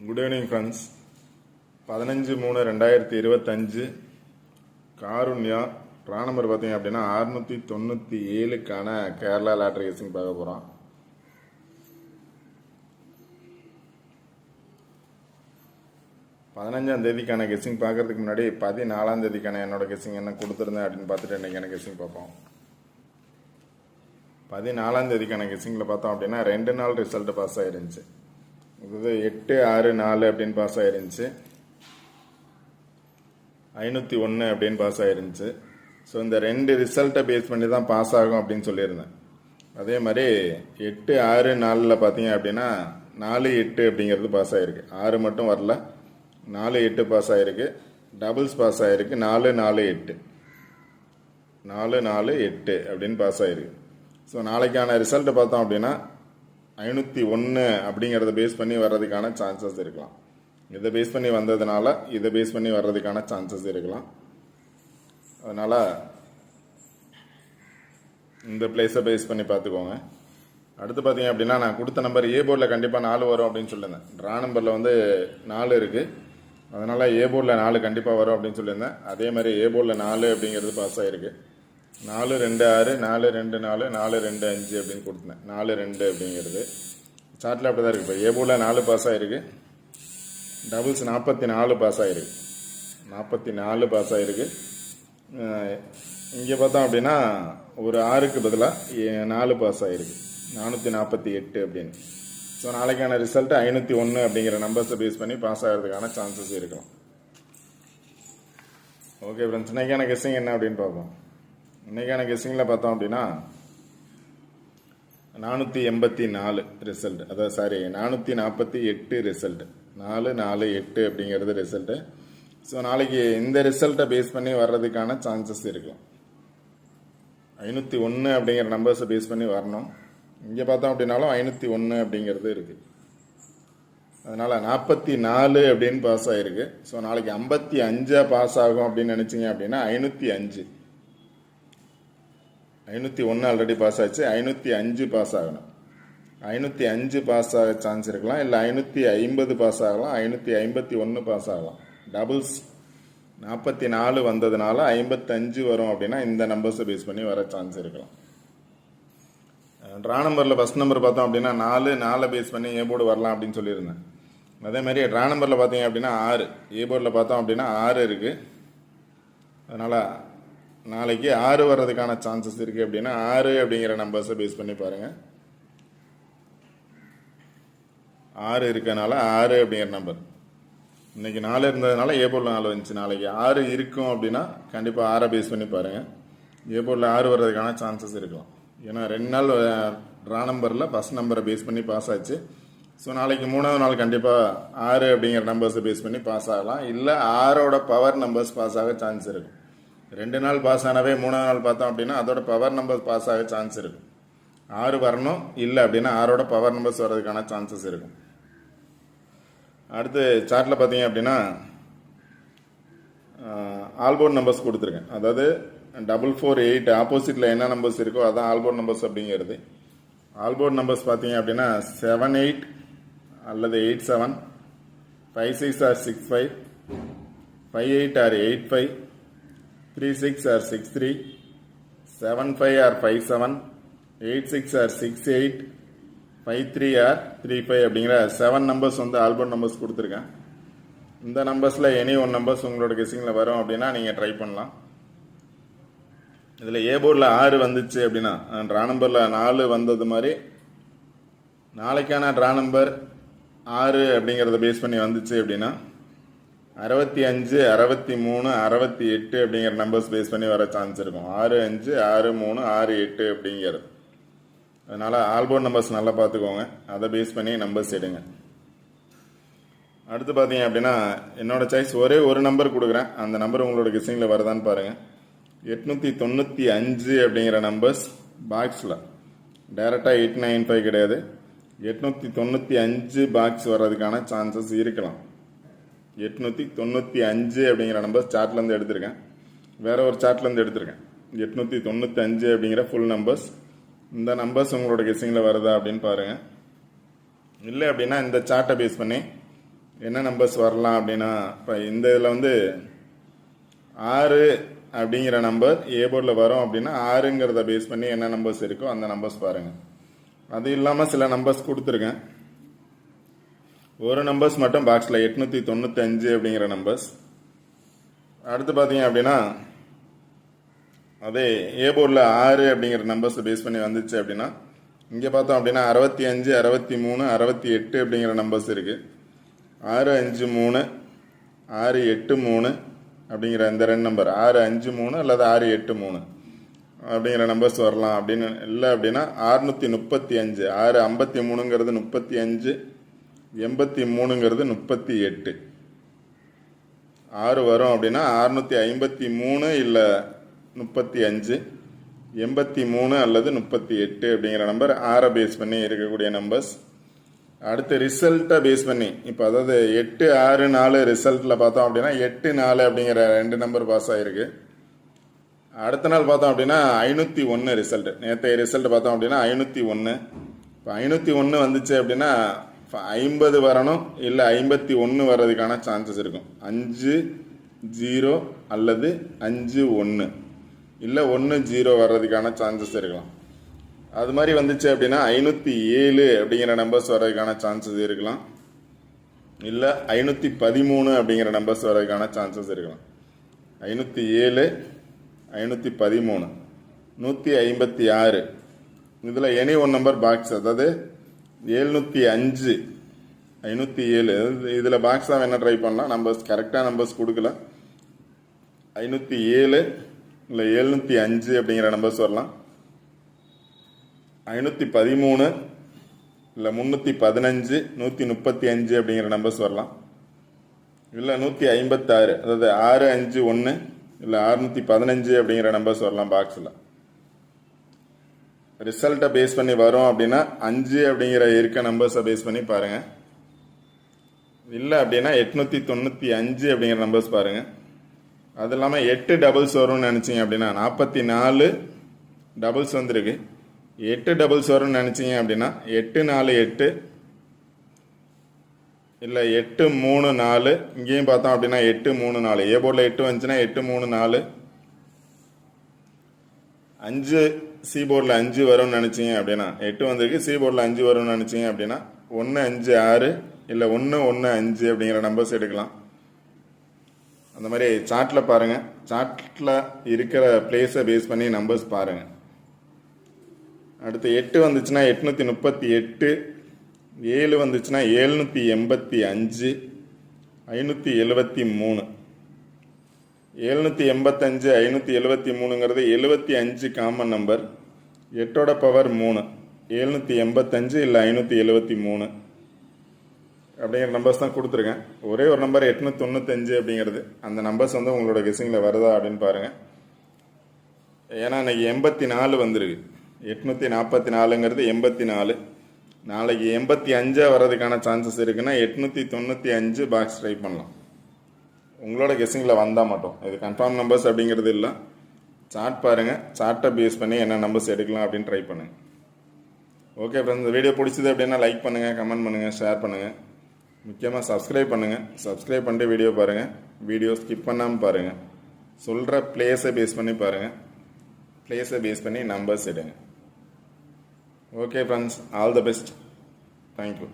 Good evening friends பதினஞ்சு மூணு ரெண்டாயிரத்தி இருபத்தஞ்சு காருண்யா ரா நம்பர் பார்த்தீங்க அப்படின்னா அறுநூற்றி தொண்ணூற்றி ஏழுக்கான கேரளா லாட்ரி கேசிங் பார்க்க போகிறோம் பதினஞ்சாம் தேதிக்கான கெஸ்ஸிங் பார்க்கறதுக்கு முன்னாடி பதினாலாம் தேதிக்கான என்னோட கெஸ்ஸிங் என்ன கொடுத்துருந்தேன் அப்படின்னு பார்த்துட்டு இன்னைக்கான கெஸ்ஸிங் பார்ப்போம். பதினாலாம் தேதிக்கான கெஸ்ஸிங்கில் பார்த்தோம் அப்படின்னா ரெண்டு நாள் ரிசல்ட் பாஸ் ஆயிருந்துச்சு. இது எட்டு ஆறு நாலு அப்படின்னு பாஸ் ஆயிருந்துச்சு. ஐநூற்றி ஒன்று அப்படின்னு பாஸ் ஆயிருந்துச்சு. ஸோ இந்த ரெண்டு ரிசல்ட்டை பேஸ் பண்ணி தான் பாஸ் ஆகும் அப்படின்னு சொல்லியிருந்தேன். அதே மாதிரி எட்டு ஆறு நாலில் பார்த்தீங்க அப்படின்னா நாலு எட்டு அப்படிங்கிறது பாஸ் ஆயிருக்கு. ஆறு மட்டும் வரல. நாலு எட்டு பாஸ் ஆயிருக்கு. டபுள்ஸ் பாஸ் ஆயிருக்கு. நாலு நாலு எட்டு. நாலு நாலு எட்டு அப்படின்னு பாஸ் ஆயிருக்கு. ஸோ நாளைக்கான ரிசல்ட்டை பார்த்தோம் அப்படின்னா ஐநூற்றி ஒன்று அப்படிங்கிறத பேஸ் பண்ணி வர்றதுக்கான சான்சஸ் இருக்கலாம். இதை பேஸ் பண்ணி வந்ததுனால இதை பேஸ் பண்ணி வர்றதுக்கான சான்சஸ் இருக்கலாம். அதனால் இந்த பிளேஸை பேஸ் பண்ணி பார்த்துக்கோங்க. அடுத்து பார்த்தீங்க அப்படின்னா நான் கொடுத்த நம்பர் ஏ போர்டில் கண்டிப்பாக நாலு வரும் அப்படின்னு சொல்லியிருந்தேன். ட்ரா நம்பரில் வந்து நாலு இருக்குது அதனால் ஏ போர்டில் நாலு கண்டிப்பாக வரும் அப்படின்னு சொல்லியிருந்தேன். அதே மாதிரி ஏ போர்டில் நாலு அப்படிங்கிறது பாஸ் ஆகிருக்கு நாலு ரெண்டு ஆறு நாலு ரெண்டு நாலு நாலு ரெண்டு அஞ்சு அப்படின்னு கொடுத்தேன். நாலு ரெண்டு அப்படிங்கிறது. சார்ட்டில் அப்படி தான் இருக்குது இப்போ ஏ நாலு பாஸ் ஆகிருக்கு டபுள்ஸ் நாற்பத்தி நாலு பாஸ் ஆகிருக்கு நாற்பத்தி நாலு பாஸ் ஆகிருக்கு இங்கே பார்த்தோம் அப்படின்னா ஒரு ஆறுக்கு பதிலாக நாலு பாஸ் ஆகிருக்கு நானூற்றி நாற்பத்தி எட்டு அப்படின்னு. ஸோ நாளைக்கான ரிசல்ட்டு ஐநூற்றி ஒன்று அப்படிங்கிற நம்பர்ஸை பேஸ் பண்ணி பாஸ் ஆகிறதுக்கான சான்சஸ் இருக்கலாம். ஓகே ஃப்ரெண்ட்ஸ் இன்றைக்கான கெஸ்ஸிங் என்ன அப்படின்னு பார்ப்போம். இன்றைக்கான கெஸ்ஸிங்கில் பார்த்தோம் அப்படின்னா நானூற்றி எண்பத்தி நாலு ரிசல்ட் அதாவது சாரி நானூற்றி நாற்பத்தி எட்டு ரிசல்ட் நாலு நாலு எட்டு அப்படிங்கிறது ரிசல்ட்டு ஸோ நாளைக்கு இந்த ரிசல்ட்டை பேஸ் பண்ணி வர்றதுக்கான சான்சஸ் இருக்கலாம். ஐநூற்றி ஒன்று அப்படிங்கிற நம்பர்ஸை பேஸ் பண்ணி வரணும். இங்கே பார்த்தோம் அப்படின்னாலும் ஐநூற்றி ஒன்று அப்படிங்கிறது இருக்குது அதனால் நாற்பத்தி நாலு அப்படின்னு பாஸ் ஆகிருக்கு ஸோ நாளைக்கு ஐம்பத்தி அஞ்சாக பாஸ் ஆகும் அப்படின்னு நினச்சிங்க அப்படின்னா ஐநூற்றி அஞ்சு. ஐநூற்றி ஒன்று ஆல்ரெடி பாஸ் ஆச்சு. ஐநூற்றி அஞ்சு பாஸ் ஆகணும். ஐநூற்றி அஞ்சு பாஸ் ஆக சான்ஸ் இருக்கலாம். இல்லை ஐநூற்றி ஐம்பது பாஸ் ஆகலாம். ஐநூற்றி ஐம்பத்தி ஒன்று பாஸ் ஆகலாம். டபுள்ஸ் நாற்பத்தி நாலு வந்ததுனால ஐம்பத்தஞ்சு வரும் அப்படின்னா இந்த நம்பர்ஸை பேஸ் பண்ணி வர சான்ஸ் இருக்கலாம். ட்ரா நம்பரில் ஃபஸ்ட் நம்பர் பார்த்தோம் அப்படின்னா நாலு நாலை பேஸ் பண்ணி ஏ போர்டு வரலாம் அப்படின்னு சொல்லியிருந்தேன். அதே மாதிரி ட்ரா நம்பரில் பார்த்தீங்க அப்படின்னா ஆறு. ஏ போர்டில் பார்த்தோம் அப்படின்னா ஆறு இருக்குது அதனால் நாளைக்கு ஆறு வர்றதுக்கான சான்சஸ் இருக்குது அப்படின்னா ஆறு அப்படிங்கிற நம்பர்ஸை பேஸ் பண்ணி பாருங்கள் ஆறு இருக்கனால ஆறு அப்படிங்கிற நம்பர் இன்றைக்கி நாலு இருந்ததுனால ஏ நாலு வந்துச்சு. நாளைக்கு ஆறு இருக்கும் அப்படின்னா கண்டிப்பாக ஆறை பேஸ் பண்ணி பாருங்கள் ஏ ஆறு வர்றதுக்கான சான்சஸ் இருக்கலாம். ஏன்னா ரெண்டு நாள் ட்ரா நம்பரில் ஃபஸ்ட் நம்பரை பேஸ் பண்ணி பாஸ் ஆச்சு. ஸோ நாளைக்கு மூணாவது நாள் கண்டிப்பாக ஆறு அப்படிங்கிற நம்பர்ஸை பேஸ் பண்ணி பாஸ் ஆகலாம். இல்லை ஆறோட பவர் நம்பர்ஸ் பாஸ் ஆக சான்ஸ் இருக்கும் ரெண்டு நாள் பாஸ் ஆனவே மூணாவது நாள் பார்த்தோம் அப்படின்னா அதோட பவர் நம்பர்ஸ் பாஸ் ஆக சான்ஸ் இருக்கும். ஆறு வரணும் இல்லை அப்படின்னா ஆறோட பவர் நம்பர்ஸ் வர்றதுக்கான சான்சஸ் இருக்கும். அடுத்து சார்ட்டில் பார்த்தீங்க அப்படின்னா ஆல்போர்ட் நம்பர்ஸ் கொடுத்துருக்கேன். அதாவது டபுள் ஃபோர் எயிட் ஆப்போசிட்டில் என்ன நம்பர்ஸ் இருக்கோ அதான் ஆல்போர்ட் நம்பர்ஸ் அப்படிங்கிறது. ஆல்போர்ட் நம்பர்ஸ் பார்த்தீங்க அப்படின்னா செவன் எயிட் அல்லது eight seven five six or six five five eight or eight five three six or six three seven five or five seven eight six or six eight five three or three five அப்படிங்கிற seven numbers வந்து album numbers கொடுத்துருக்கேன். இந்த நம்பர்ஸில் any one numbers உங்களோட கெஸிங்கில் வரும் அப்படின்னா நீங்கள் try பண்ணலாம். இதில் ஏ போர்டில் ஆறு வந்துச்சு அப்படின்னா ட்ரா நம்பரில் நாலு வந்தது மாதிரி நாளைக்கான ட்ரா நம்பர் ஆறு அப்படிங்கிறத பேஸ் பண்ணி வந்துச்சு அப்படின்னா அறுபத்தி அஞ்சு அறுபத்தி மூணு அறுபத்தி எட்டு அப்படிங்கிற நம்பர்ஸ் பேஸ் பண்ணி வர சான்ஸ் இருக்கும். ஆறு அஞ்சு ஆறு மூணு ஆறு எட்டு அப்படிங்கிறது. அதனால் ஆல்போர்ட் நம்பர்ஸ் நல்லா பார்த்துக்கோங்க. அதை பேஸ் பண்ணி நம்பர்ஸ் எடுங்க. அடுத்து பார்த்தீங்க அப்படின்னா என்னோட சாய்ஸ் ஒரே ஒரு நம்பர் கொடுக்குறேன். அந்த நம்பர் உங்களோட கிசிங்கில் வருதான்னு பாருங்கள் எட்நூற்றி தொண்ணூற்றி அஞ்சு அப்படிங்கிற நம்பர்ஸ் பாக்ஸில் டைரெக்டாக எயிட் நைன் ஃபைவ் கிடையாது. எட்நூற்றி தொண்ணூற்றி அஞ்சு பாக்ஸ் வர்றதுக்கான சான்சஸ் இருக்கலாம். எட்நூற்றி தொண்ணூற்றி அஞ்சு அப்படிங்கிற நம்பர் சார்ட்லேருந்து எடுத்திருக்கேன். வேற ஒரு சார்ட்லேருந்து எடுத்திருக்கேன். எட்நூற்றி தொண்ணூற்றி அஞ்சு அப்படிங்கிற ஃபுல் நம்பர்ஸ் இந்த நம்பர்ஸ் உங்களோட கெஸ்ஸிங்கில் வருதா அப்படின்னு பாருங்கள் இல்லை அப்படின்னா இந்த சார்ட்டை பேஸ் பண்ணி என்ன நம்பர்ஸ் வரலாம் அப்படின்னா இப்போ இந்த இதில் வந்து ஆறு அப்படிங்கிற நம்பர் ஏ போர்டில் வரும் அப்படின்னா ஆறுங்கிறத பேஸ் பண்ணி என்ன நம்பர்ஸ் இருக்கோ அந்த நம்பர்ஸ் பாருங்கள் அது இல்லாமல் சில நம்பர்ஸ் கொடுத்துருக்கேன். ஒரு நம்பர்ஸ் மட்டும் பாக்ஸில் எட்நூற்றி தொண்ணூத்தஞ்சு அப்படிங்கிற நம்பர்ஸ் அடுத்து பார்த்தீங்க அப்படின்னா அதே ஏ போர்டில் ஆறு அப்படிங்கிற நம்பர்ஸை பேஸ் பண்ணி வந்துச்சு அப்படின்னா இங்கே பார்த்தோம் அப்படின்னா அறுபத்தி அஞ்சு அறுபத்தி மூணு அறுபத்தி எட்டு அப்படிங்கிற நம்பர்ஸ் இருக்குது ஆறு அஞ்சு மூணு ஆறு எட்டு மூணு அப்படிங்கிற இந்த ரெண்டு நம்பர் ஆறு அஞ்சு மூணு அல்லது ஆறு எட்டு மூணு அப்படிங்கிற நம்பர்ஸ் வரலாம் அப்படின்னு. இல்லை அப்படின்னா ஆறுநூற்றி முப்பத்தி அஞ்சு ஆறு ஐம்பத்தி மூணுங்கிறது முப்பத்தி அஞ்சு எண்பத்தி மூணுங்கிறது முப்பத்தி எட்டு. ஆறு வரும் அப்படின்னா அறுநூற்றி ஐம்பத்தி மூணு இல்லை முப்பத்தி அஞ்சு. எண்பத்தி மூணு அல்லது முப்பத்தி எட்டு அப்படிங்கிற நம்பர் ஆறை பேஸ் பண்ணி இருக்கக்கூடிய நம்பர்ஸ் அடுத்து ரிசல்ட்டை பேஸ் பண்ணி இப்போ அதாவது எட்டு ஆறு நாலு ரிசல்ட்டில் பார்த்தோம் அப்படின்னா எட்டு நாலு அப்படிங்கிற ரெண்டு நம்பர் பாஸ் ஆகிருக்கு அடுத்த நாள் பார்த்தோம் அப்படின்னா ஐநூற்றி ஒன்று ரிசல்ட் நேற்றைய ரிசல்ட் பார்த்தோம் அப்படின்னா ஐநூற்றி ஒன்று இப்போ ஐநூற்றி ஒன்று வந்துச்சு அப்படின்னா ஐம்பது வரணும் இல்லை ஐம்பத்தி ஒன்று வர்றதுக்கான சான்சஸ் இருக்கும். அஞ்சு ஜீரோ அல்லது அஞ்சு ஒன்று இல்லை ஒன்று ஜீரோ வர்றதுக்கான சான்சஸ் இருக்கலாம். அது மாதிரி வந்துச்சு அப்படின்னா ஐநூற்றி ஏழு அப்படிங்கிற நம்பர்ஸ் வர்றதுக்கான சான்சஸ் இருக்கலாம். இல்லை ஐநூற்றி பதிமூணு அப்படிங்கிற நம்பர்ஸ் வர்றதுக்கான சான்சஸ் இருக்கலாம். ஐநூற்றி ஏழு ஐநூற்றி பதிமூணு. நூற்றி ஐம்பத்தி ஆறு. இதில் எனி ஒன் நம்பர் பாக்ஸ் அதாவது எழுநூற்றி அஞ்சு. ஐநூற்றி ஏழு. இதில் பாக்ஸாக வேணால் ட்ரை பண்ணலாம். நம்பர்ஸ் கரெக்டாக நம்பர்ஸ் கொடுக்கல. ஐநூற்றி ஏழு இல்லை எழுநூற்றி அஞ்சு அப்படிங்கிற நம்பர்ஸ் வரலாம். ஐநூற்றி பதிமூணு இல்லை முந்நூற்றி பதினஞ்சு நூற்றி முப்பத்தி அஞ்சு அப்படிங்கிற நம்பர்ஸ் வரலாம். இல்லை நூற்றி ஐம்பத்தாறு. அதாவது ஆறு அஞ்சு ஒன்று இல்லை அறுநூற்றி பதினஞ்சு அப்படிங்கிற நம்பர்ஸ் வரலாம் பாக்ஸில் ரிசல்ட்டை பேஸ் பண்ணி வரும் அப்படின்னா அஞ்சு அப்படிங்கிற இருக்க நம்பர்ஸை பேஸ் பண்ணி பாருங்கள் இல்லை அப்படின்னா எட்நூற்றி தொண்ணூற்றி அஞ்சு அப்படிங்கிற நம்பர்ஸ் பாருங்கள் அது இல்லாமல் எட்டு டபுள்ஸ் வரும்னு நினச்சிங்க அப்படின்னா நாற்பத்தி நாலு டபுள்ஸ் வந்திருக்கு. எட்டு டபுள்ஸ் வரும்னு நினச்சிங்க அப்படின்னா எட்டு நாலு எட்டு இல்லை எட்டு மூணு நாலு இங்கேயும் பார்த்தோம் அப்படின்னா எட்டு மூணு நாலு. ஏ போர்டில் எட்டு வந்துச்சுன்னா எட்டு மூணு நாலு. அஞ்சு சி போர்டில் அஞ்சு வரும்னு நினச்சிங்க அப்படின்னா எட்டு வந்திருக்கு சி போர்டில் அஞ்சு வரும்னு நினச்சிங்க அப்படின்னா ஒன்று அஞ்சு ஆறு இல்லை ஒன்று ஒன்று அஞ்சு அப்படிங்கிற நம்பர்ஸ் எடுக்கலாம். அந்த மாதிரி சார்ட்டில் பாருங்கள் சார்ட்டில் இருக்கிற பிளேஸை பேஸ் பண்ணி நம்பர்ஸ் பாருங்கள் அடுத்து எட்டு வந்துச்சுன்னா எட்நூற்றி முப்பத்தி எட்டு ஏழு வந்துச்சுன்னா ஏழ்நூற்றி எண்பத்தி அஞ்சு ஐநூற்றி எழுபத்தி மூணு. எழுநூற்றி எண்பத்தஞ்சு ஐநூற்றி எழுபத்தி மூணுங்கிறது எழுபத்தி அஞ்சு காமன் நம்பர் எட்டோட பவர் மூணு. எழுநூற்றி எண்பத்தஞ்சு இல்லை ஐநூற்றி எழுபத்தி மூணு. அப்படிங்கிற நம்பர்ஸ் தான் கொடுத்துருக்கேன். ஒரே ஒரு நம்பர் எட்நூற்றி தொண்ணூத்தஞ்சு அப்படிங்கிறது. அந்த நம்பர்ஸ் வந்து உங்களோட கெஸிங்கில் வருதா அப்படின்னு பாருங்கள் ஏன்னா இன்றைக்கி எண்பத்தி நாலு வந்துருக்கு. எட்நூற்றி நாற்பத்தி நாலுங்கிறது எண்பத்தி நாலு. நாளைக்கு எண்பத்தி அஞ்சாக வர்றதுக்கான சான்சஸ் இருக்குன்னா எட்நூற்றி தொண்ணூற்றி அஞ்சு பாக்ஸ் ட்ரை பண்ணலாம். உங்களோட கெஸ்ஸிங்கில் வந்தால் மட்டும். இது கன்ஃபார்ம் நம்பர்ஸ் அப்படிங்கிறது இல்லை. சார்ட் பாருங்கள் சார்ட்டை பேஸ் பண்ணி என்ன நம்பர்ஸ் எடுக்கலாம் அப்படின்னு ட்ரை பண்ணுங்கள் ஓகே ஃப்ரெண்ட்ஸ் இந்த வீடியோ பிடிச்சது அப்படின்னா லைக் பண்ணுங்கள் கமெண்ட் பண்ணுங்கள் ஷேர் பண்ணுங்கள் முக்கியமாக சப்ஸ்கிரைப் பண்ணுங்கள் சப்ஸ்கிரைப் பண்ணிட்டு வீடியோ பாருங்கள் வீடியோ ஸ்கிப் பண்ணாமல் பாருங்கள் சொல்கிற பிளேஸை பேஸ் பண்ணி பாருங்கள் பிளேஸை பேஸ் பண்ணி நம்பர்ஸ் எடுங்க. Okay friends all the best thank you